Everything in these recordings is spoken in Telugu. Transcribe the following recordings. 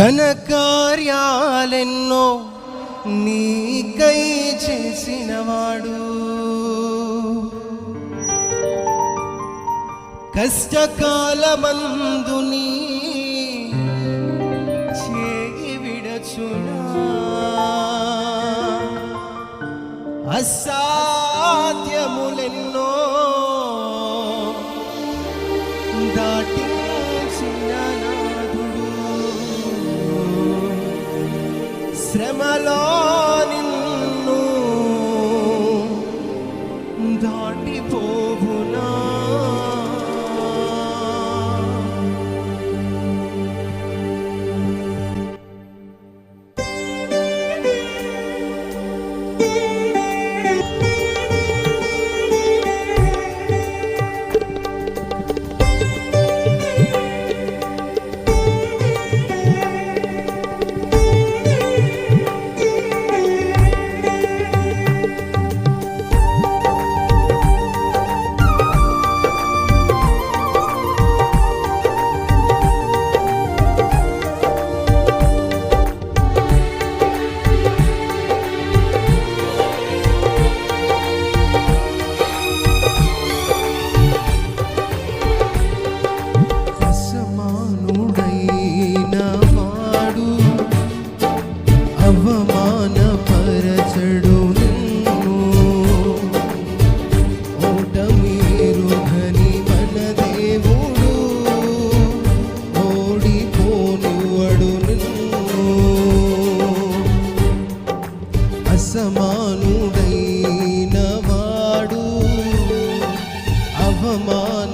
ఘనకార్యాలెన్నో నీకై చేసినవాడు. కష్టకాలమందుని చేయి విడచునా. అసాధ్యములెన్నో దాటి శ్రమలో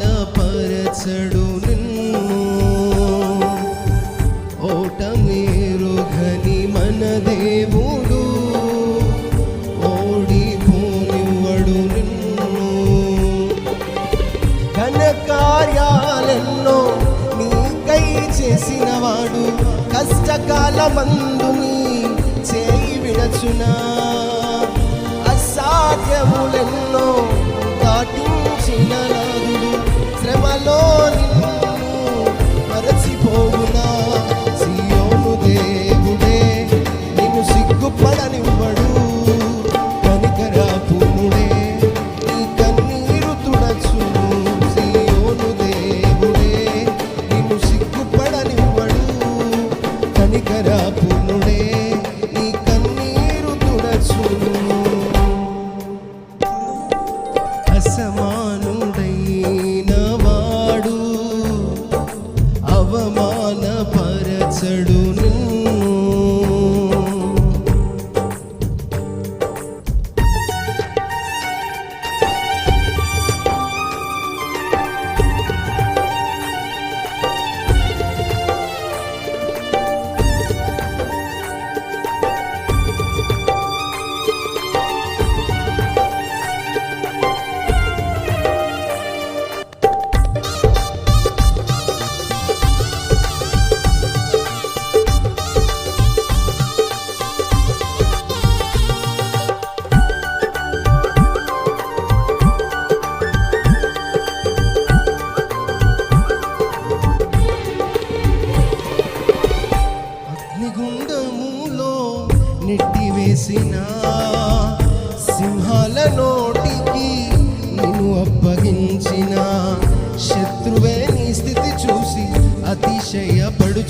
అవమానపరచడు నిన్ను ఓటమేరుగని మన దేవుడు ఓడిపోనివ్వడు నిన్ను ఘన కార్యాలెన్నో నీకై చేసినవాడు కష్టకాలమందు నీ చేయి విడచునా అసాధ్యములెన్నో దాటించిన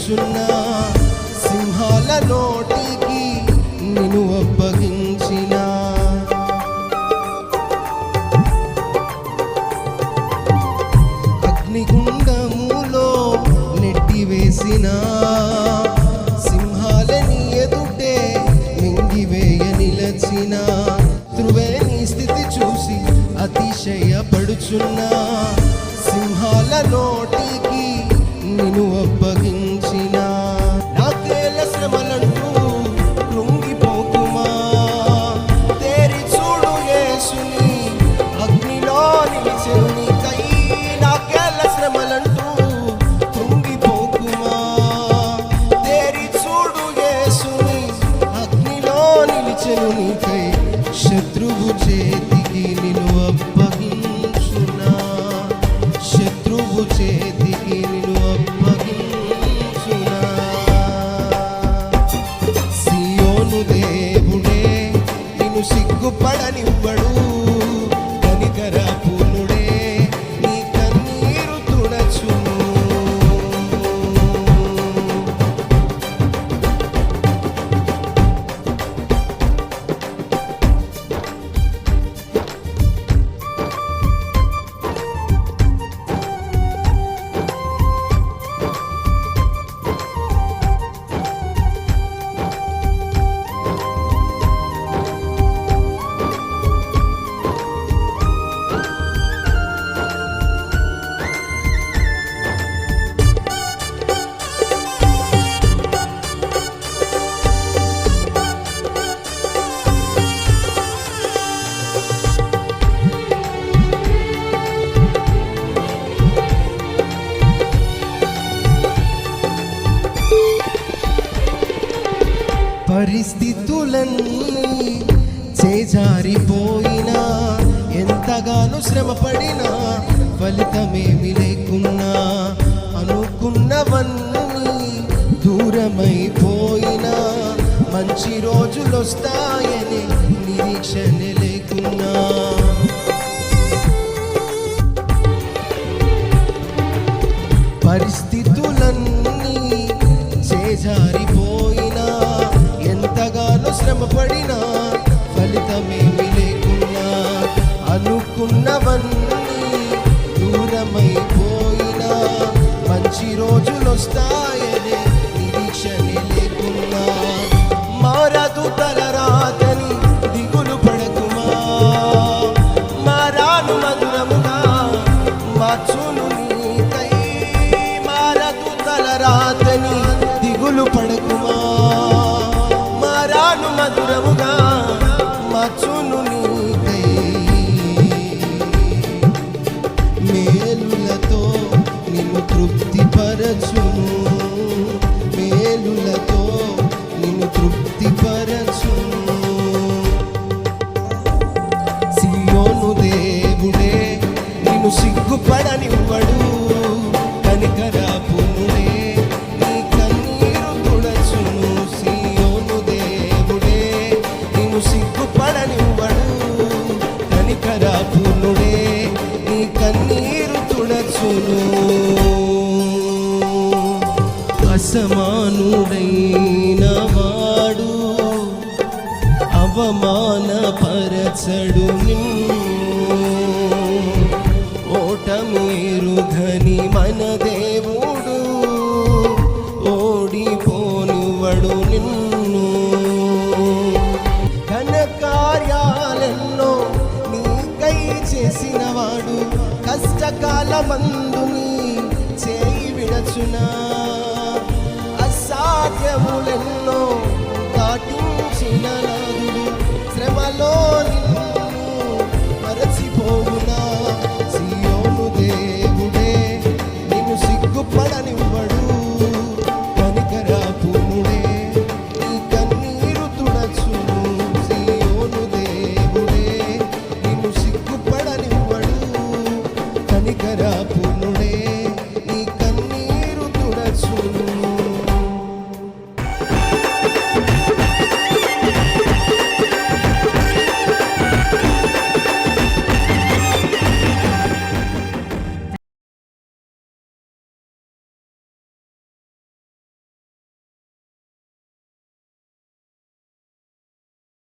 నిలుచున్న సింహాల నోటికి నిన్ను అప్పగించిన. అగ్నిగుండములో నెట్టివేసిన. సింహాలని ఎదుటే మింగివేయ నిలచిన. త్రువే స్థితి చూసి అతిశయపడుచున్న. సింహాల నోటికి శత్రువు చేతికి నిన్ను అప్పగించునా? శత్రువు చేతికి నిన్ను అప్పగించునా? సియోను దేవుడే నిన్ను సిగ్గుపడనివ్వడు. పరిస్థితులన్నీ చేజారిపోయినా ఎంతగానో శ్రమపడినా ఫలితమేమి లేకున్నా అనుకున్నవన్నీ దూరమైపోయినా మంచి రోజులు వస్తాయని నిరీక్షణ లేకున్నా. పరిస్థితి వస్తాయని నిరీక్షణ లేకున్నా. మారదు తలరాతని దిగులు పడకుమా. మారాను మధురముగా మార్చును నీకై. మారదు తలరాతని దిగులు పడకుమా. మారాను కనికర పునుడే నీ కన్నీరు తుడచును. అసమానుడైన వాడు అవమానపరచడు నిన్ను. ఓటము ఎరుగని చేయి